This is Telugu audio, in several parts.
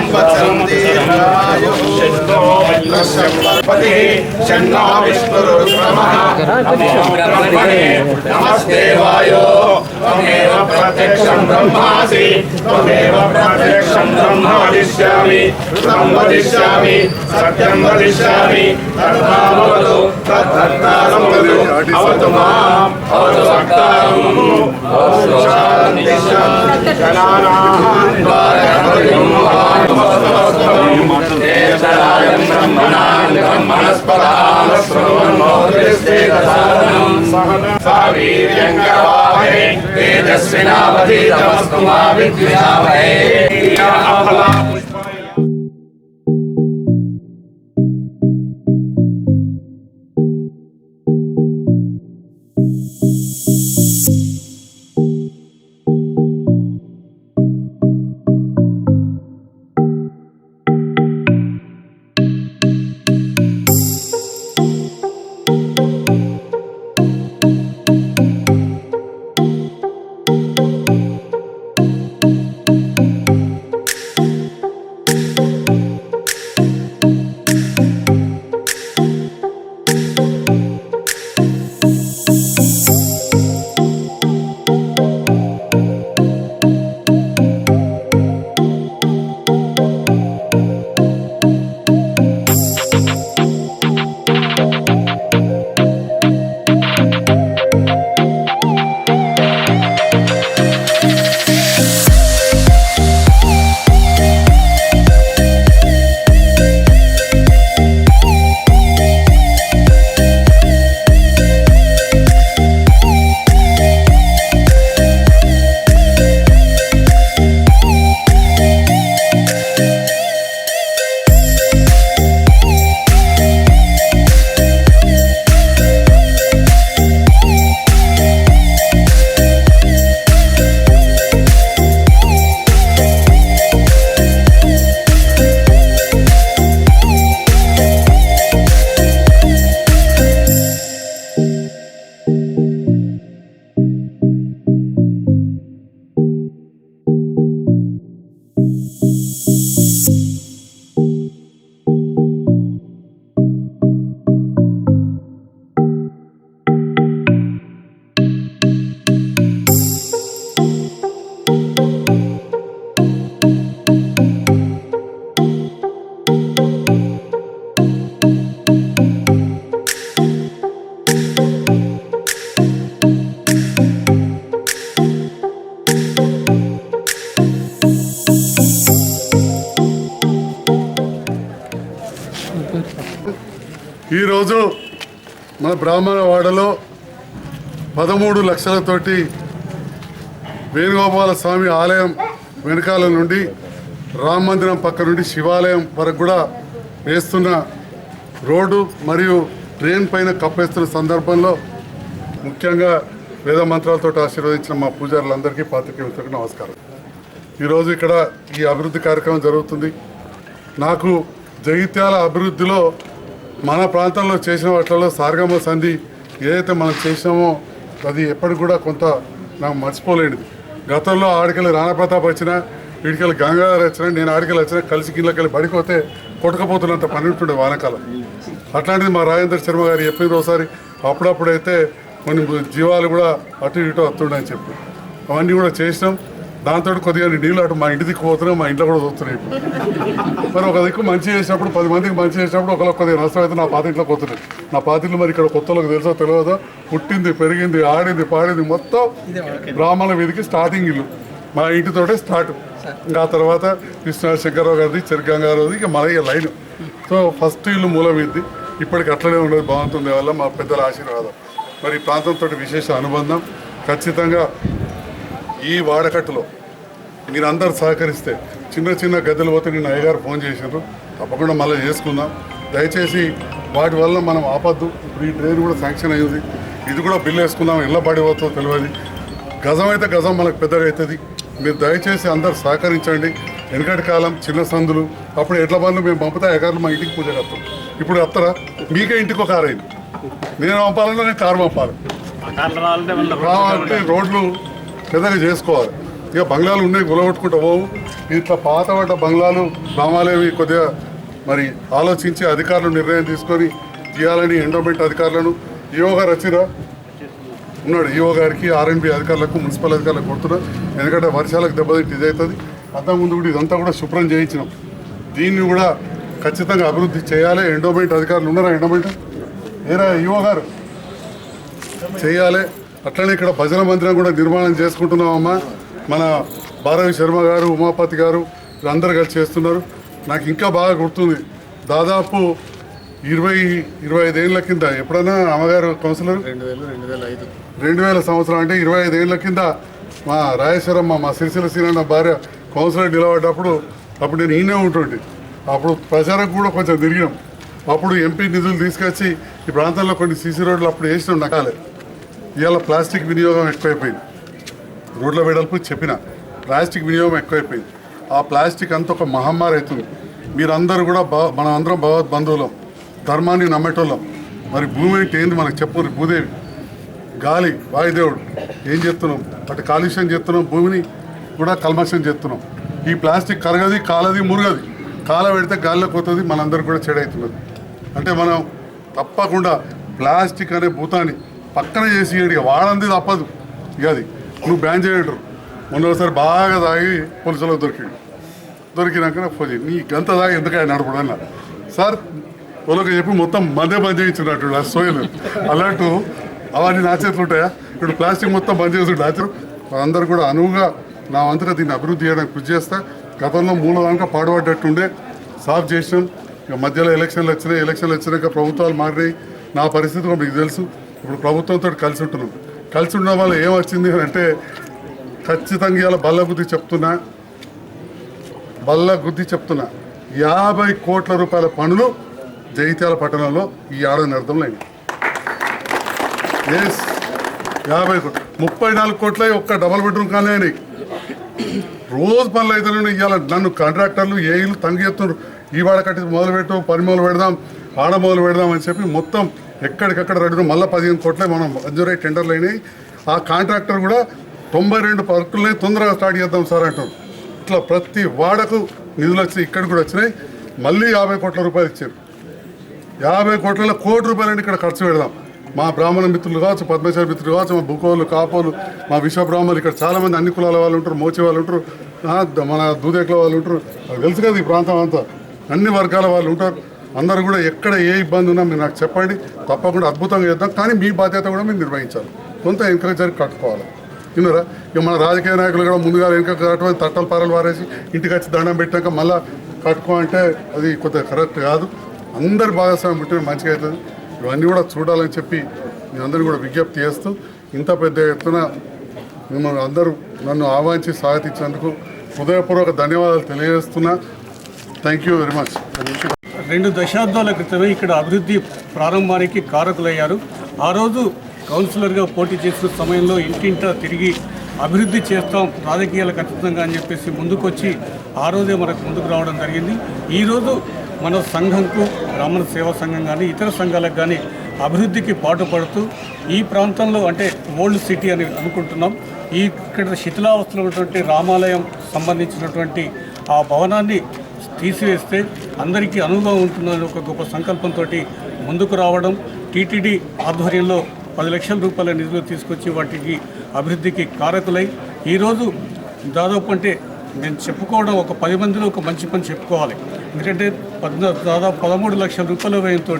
సంవత్సరం షణ్ణో విష్ణురుక్రమః నమో బ్రహ్మణే నమస్తే వాయో త్వమేవ ప్రత్యక్షం బ్రహ్మాసి త్వమేవ ప్రత్యక్షం బ్రహ్మ వదిష్యామి త్వం వదిష్యామి సత్యం వదిష్యామి తద్భావతు తద్ధర్తారం వదు అవతు మాం అవతు వక్తారం ఓం శాంతి శాంతి గణానాం దేశరాయం బ్రహ్మణాం బ్రహ్మణస్పదాన శృణ్వన్నోదృష్టే దశారణం సా వీర్యంగవాహే తేజస్వినావధీతమస్తు మా విద్విషావహే ఈరోజు మన బ్రాహ్మణవాడలో పదమూడు లక్షలతోటి వేణుగోపాల స్వామి ఆలయం వెనకాల నుండి రామ మందిరం పక్క నుండి శివాలయం వరకు కూడా వేస్తున్న రోడ్డు మరియు ట్రైన్ పైన కప్పేస్తున్న సందర్భంలో ముఖ్యంగా వేద మంత్రాలతో ఆశీర్వదించిన మా పూజారులందరికీ పాత్రికేయులకు నమస్కారం. ఈరోజు ఇక్కడ ఈ అభివృద్ధి కార్యక్రమం జరుగుతుంది. నాకు జగిత్యాల అభివృద్ధిలో మన ప్రాంతంలో చేసిన వాటిలో సారగమ్మ సంధి ఏదైతే మనం చేసినామో అది ఎప్పటికి కూడా కొంత నాకు మర్చిపోలేనిది. గతంలో ఆడికెళ్ళి రాణప్రతాప్ వచ్చినా వీడికెళ్ళి గంగాధర్ వచ్చినా నేను ఆడికెళ్ళి వచ్చినా కలిసి కిందకెళ్ళి బడిపోతే కొట్టకపోతున్నంత పని ఉంటుండే వానకాలం. అట్లాంటిది మా రాజేంద్ర శర్మ గారు చెప్పింది ఒకసారి అప్పుడప్పుడైతే కొన్ని జీవాలు కూడా అటు ఇటు వస్తుండే అని చెప్పి. అవన్నీ కూడా చేసినాం. దాంతో కొద్దిగా నీళ్ళు అటు మా ఇంటి దిక్కు పోతున్నాయి మా ఇంట్లో కూడా చూస్తున్నాయి ఇప్పుడు మరి ఒక దిక్కు మంచి చేసినప్పుడు పది మందికి మంచి చేసినప్పుడు ఒకరికి కొద్దిగా నష్టం అయితే నా పాత ఇంట్లో పోతున్నాయి. నా పాత ఇల్లు మరి ఇక్కడ కొత్తలోకి తెలుసో తెలియదో పుట్టింది పెరిగింది ఆడింది పాడింది మొత్తం బ్రాహ్మణ వీధికి స్టార్టింగ్ ఇల్లు. మా ఇంటితోటే స్టార్ట్ ఇంకా ఆ తర్వాత కృష్ణ శంకరరావు గారిది చెరుగంగారావుది ఇక మన లైన్ సో ఫస్ట్ ఇల్లు మూల వీధి ఇప్పటికి అట్లనే ఉండదు బాగుంటుంది వల్ల మా పెద్దల ఆశీర్వాదం. మరి ఈ ప్రాంతంతో విశేష అనుబంధం. ఖచ్చితంగా ఈ వాడకట్టులో మీరందరూ సహకరిస్తే చిన్న చిన్న గద్దెలు పోతే నేను అయ్యగారు ఫోన్ చేశారు తప్పకుండా మళ్ళీ చేసుకుందాం. దయచేసి వాటి వల్ల మనం ఆపద్దు. ఇప్పుడు ఈ ట్రైన్ కూడా శాంక్షన్ అయింది ఇది కూడా బిల్లు వేసుకుందాం. ఎలా పడిపోతుందో తెలియదు. గజం అయితే గజం మనకు పెద్దగా అవుతుంది. మీరు దయచేసి అందరు సహకరించండి. వెనకటి కాలం చిన్న సందులు. అప్పుడు ఎడ్ల బండ్లు మేము పంపితే అయ్యగారు మా ఇంటికి పూజ కడతాం ఇప్పుడు వస్తారా మీకే ఇంటికి ఒక కారు అయింది నేను పంపాలన్నా నేను కారు పంపాలి. రోడ్లు పెద్దగా చేసుకోవాలి. ఇక బంగ్లాలు ఉన్నాయి గులగొట్టుకుంటూ పోవు. ఇట్లా పాతపడ్డ బంగ్లాలు రామాలేవి కొద్దిగా మరి ఆలోచించి అధికారులు నిర్ణయం తీసుకొని చేయాలని ఎండోమెంట్ అధికారులను. ఈఓ గారు వచ్చిరా? ఉన్నాడు. ఈఓ గారికి ఆర్ఎన్బి అధికారులకు మున్సిపల్ అధికారులకు కొడుతున్నా. ఎందుకంటే వర్షాలకు దెబ్బతింటే ఇది అవుతుంది. అంతకుముందు కూడా ఇదంతా కూడా శుభ్రం చేయించినాం. దీన్ని కూడా ఖచ్చితంగా అభివృద్ధి చేయాలి. ఎండోమెంట్ అధికారులు ఉన్నారా ఎండోమెంట్? ఏరా ఈఓ గారు? చేయాలి. అట్లనే ఇక్కడ భజన మందిరం కూడా నిర్మాణం చేసుకుంటున్నామమ్మా. మన భారవి శర్మ గారు ఉమాపతి గారు వీళ్ళందరూ కలిసి చేస్తున్నారు. నాకు ఇంకా బాగా గుర్తుంది. దాదాపు ఇరవై ఇరవై ఐదేళ్ళ కింద ఎప్పుడైనా అమ్మగారు కౌన్సిలర్? రెండు వేలు రెండు వేల ఐదు. రెండు వేల సంవత్సరం అంటే ఇరవై ఐదేళ్ళ కింద మా రాజేశ్వరమ్మ మా సిరిసిల్ల సీనన్న భార్య కౌన్సిలర్ నిలబడ్డప్పుడు అప్పుడు నేను ఈయనే ఉంటుండే అప్పుడు ప్రచారం కూడా కొంచెం తిరిగినాం. అప్పుడు ఎంపీ నిధులు తీసుకొచ్చి ఈ ప్రాంతంలో కొన్ని సీసీ రోడ్లు అప్పుడు వేసినాం నకాలే ఇవాళ ప్లాస్టిక్ వినియోగం ఎక్కువైపోయింది. రోడ్ల వెడల్పు చెప్పిన ప్లాస్టిక్ వినియోగం ఎక్కువైపోయింది. ఆ ప్లాస్టిక్ అంతా ఒక మహమ్మారి అవుతుంది. మీరందరూ కూడా బా మనం అందరం భగవద్ బంధువులం ధర్మాన్ని నమ్మేటోళ్ళం. మరి భూమి అంటే ఏంది మనకు చెప్పు భూదేవి? గాలి వాయుదేవుడు ఏం చేస్తున్నాం అటు కాలుష్యం చేస్తున్నాం భూమిని కూడా కల్మషం చేస్తున్నాం. ఈ ప్లాస్టిక్ కరగది కాలది మురగది. కాల పెడితే గాలిలోకి పోతుంది మనందరూ కూడా చెడవుతున్నది అంటే మనం తప్పకుండా ప్లాస్టిక్ అనే భూతాన్ని పక్కన చేసి ఇక వాడంది తప్పదు. ఇక అది. నువ్వు బ్యాన్ చేయటరు మొన్న ఒకసారి బాగా తాగి పోలీసులకు దొరికిండు. దొరికినాక ఫోన్ నీ గంత తాగి ఎందుకు నడపడు అన్నారు సార్ వాళ్ళకి చెప్పి మొత్తం మందే బంద్ చేయించున్నట్టు ఆ సోయలు. అలాంటి అవన్నీ నా చేతులు ఉంటాయా? ఇప్పుడు ప్లాస్టిక్ మొత్తం బంద్ చేస్తుంటే ఆచరు అందరూ కూడా అనువుగా నా వంతుగా దీన్ని అభివృద్ధి చేయడానికి కృషి చేస్తా. గతంలో మూలదానిక పాడుపడ్డట్టుండే. సాఫ్ చేసినాం. ఇక మధ్యలో ఎలక్షన్లు వచ్చినాయి. ఎలక్షన్లు వచ్చినాక ప్రభుత్వాలు మారినాయి. నా పరిస్థితి మీకు తెలుసు. ఇప్పుడు ప్రభుత్వంతో కలిసి ఉంటున్నాం. కలిసి ఉండడం వల్ల ఏం వచ్చింది అని అంటే ఖచ్చితంగా ఇలా బల్ల బుద్ధి చెప్తున్నా. బల్ల బుద్ధి చెప్తున్నా. యాభై కోట్ల రూపాయల పనులు జైత్యాల పట్టణంలో ఈ ఏడాది అర్థంలో ఎస్ యాభై కోట్లు. ముప్పై నాలుగు కోట్ల ఒక్క డబల్ బెడ్రూమ్ కానీ అయినాయి. రోజు పనులు అయితే ఇవాళ నన్ను కాంట్రాక్టర్లు ఏఈలు తంగి ఎత్తున్నారు. ఈ వాడ కట్టి మొదలు పెట్టు పని మొదలు పెడదాం ఆడ మొదలు పెడదాం అని చెప్పి మొత్తం ఎక్కడికక్కడ రెడీ మళ్ళీ పదిహేను కోట్లే మనం మంజూరై టెండర్లు అయినాయి. ఆ కాంట్రాక్టర్ కూడా తొంభై రెండు పార్కులనే తొందరగా స్టార్ట్ చేద్దాం సార్ అంటారు ఇట్లా ప్రతి వాడకు నిధులు వచ్చి ఇక్కడ కూడా వచ్చినాయి. మళ్ళీ యాభై కోట్ల రూపాయలు ఇచ్చారు. యాభై కోట్ల కోటి రూపాయలని ఇక్కడ ఖర్చు పెడదాం. మా బ్రాహ్మణ మిత్రులు కావచ్చు పద్మేశ్వర మిత్రులు కావచ్చు మా భూకోలు కాపోలు మా విశ్వ బ్రాహ్మణులు ఇక్కడ చాలామంది అన్ని కులాల వాళ్ళు ఉంటారు మోచి వాళ్ళు ఉంటారు మన దూదేకుల వాళ్ళు ఉంటారు. తెలుసు కదా ఈ ప్రాంతం అంతా. అన్ని వర్గాల వాళ్ళు ఉంటారు. అందరూ కూడా ఎక్కడ ఏ ఇబ్బంది ఉన్నా మీరు నాకు చెప్పండి. తప్పకుండా అద్భుతంగా చేద్దాం. కానీ మీ బాధ్యత కూడా మీరు నిర్వహించాలి. కొంత ఎంకరేజ్ కట్టుకోవాలి. విన్నారా? ఇక మన రాజకీయ నాయకులు కూడా ముందుగా వెనక కట్టుకొని తట్టలు పారలు వారేసి ఇంటికి వచ్చి దండం పెట్టాక మళ్ళా కట్టుకో అంటే అది కొద్దిగా కరెక్ట్ కాదు. అందరు భాగస్వామ్యం పుట్టిన మంచిగా అవుతుంది. ఇవన్నీ కూడా చూడాలని చెప్పి మీ అందరూ కూడా విజ్ఞప్తి చేస్తూ ఇంత పెద్ద ఎత్తున మిమ్మల్ని అందరూ నన్ను ఆహ్వానించి స్వాగతించినందుకు హృదయపూర్వక ధన్యవాదాలు తెలియజేస్తున్నా. థ్యాంక్ యూ వెరీ మచ్ రెండు దశాబ్దాల క్రితమే ఇక్కడ అభివృద్ధి ప్రారంభానికి కారకులయ్యారు. ఆ రోజు కౌన్సిలర్గా పోటీ చేసిన సమయంలో ఇంటింటా తిరిగి అభివృద్ధి చేస్తాం రాజకీయాలకు ఖచ్చితంగా అని చెప్పేసి ముందుకొచ్చి ఆ రోజే మనకు ముందుకు రావడం జరిగింది. ఈరోజు మన సంఘంకు బ్రాహ్మణ సేవా సంఘం కానీ ఇతర సంఘాలకు కానీ అభివృద్ధికి పాటుపడుతూ ఈ ప్రాంతంలో అంటే ఓల్డ్ సిటీ అని అనుకుంటున్నాం. ఈ ఇక్కడ శిథిలావస్థలో ఉన్నటువంటి రామాలయం సంబంధించినటువంటి ఆ భవనాన్ని తీసివేస్తే అందరికీ అనువుగా ఉంటుందని ఒక గొప్ప సంకల్పంతో ముందుకు రావడం టీటీడీ ఆధ్వర్యంలో పది లక్షల రూపాయల నిధులు తీసుకొచ్చి వాటికి అభివృద్ధికి కారకులై ఈరోజు దాదాపు అంటే నేను చెప్పుకోవడం ఒక పది మందిలో ఒక మంచి పని చెప్పుకోవాలి. ఎందుకంటే పద్నా దాదాపు పదమూడు లక్షల రూపాయల వ్యయంతో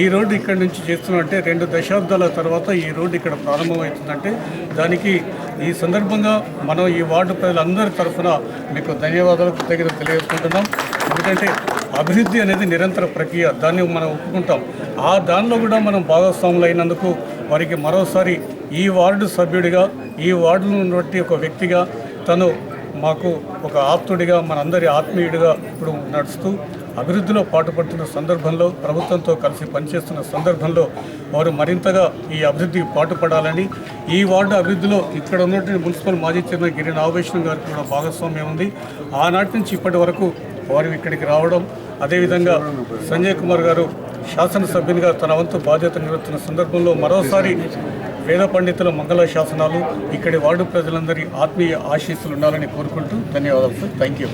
ఈ రోడ్డు ఇక్కడ నుంచి చేస్తున్నామంటే రెండు దశాబ్దాల తర్వాత ఈ రోడ్డు ఇక్కడ ప్రారంభమవుతుందంటే దానికి ఈ సందర్భంగా మనం ఈ వార్డు ప్రజలందరి తరఫున మీకు ధన్యవాదాలు కృతజ్ఞత తెలియజేసుకుంటున్నాం. ఎందుకంటే అభివృద్ధి అనేది నిరంతర ప్రక్రియ దాన్ని మనం ఒప్పుకుంటాం. ఆ దానిలో కూడా మనం భాగస్వాములు అయినందుకు వారికి మరోసారి ఈ వార్డు సభ్యుడిగా ఈ వార్డును బట్టి ఒక వ్యక్తిగా తను మాకు ఒక ఆప్తుడిగా మనందరి ఆత్మీయుడిగా ఇప్పుడు నడుస్తూ అభివృద్ధిలో పాటుపడుతున్న సందర్భంలో ప్రభుత్వంతో కలిసి పనిచేస్తున్న సందర్భంలో వారు మరింతగా ఈ అభివృద్ధికి పాటుపడాలని ఈ వార్డు అభివృద్ధిలో ఇక్కడ ఉన్నటువంటి మున్సిపల్ మాజీ చైర్మన్ గిరి నాగేశ్వరం గారికి కూడా భాగస్వామ్యం ఉంది. ఆనాటి నుంచి ఇప్పటి వరకు వారు ఇక్కడికి రావడం అదేవిధంగా సంజయ్ కుమార్ గారు శాసనసభ్యునిగా తన వంతు బాధ్యత నిర్వహిస్తున్న సందర్భంలో మరోసారి వేద పండితుల మంగళ శాసనాలు ఇక్కడి వార్డు ప్రజలందరి ఆత్మీయ ఆశీస్సులు ఉండాలని కోరుకుంటూ ధన్యవాదాలు సార్. Thank you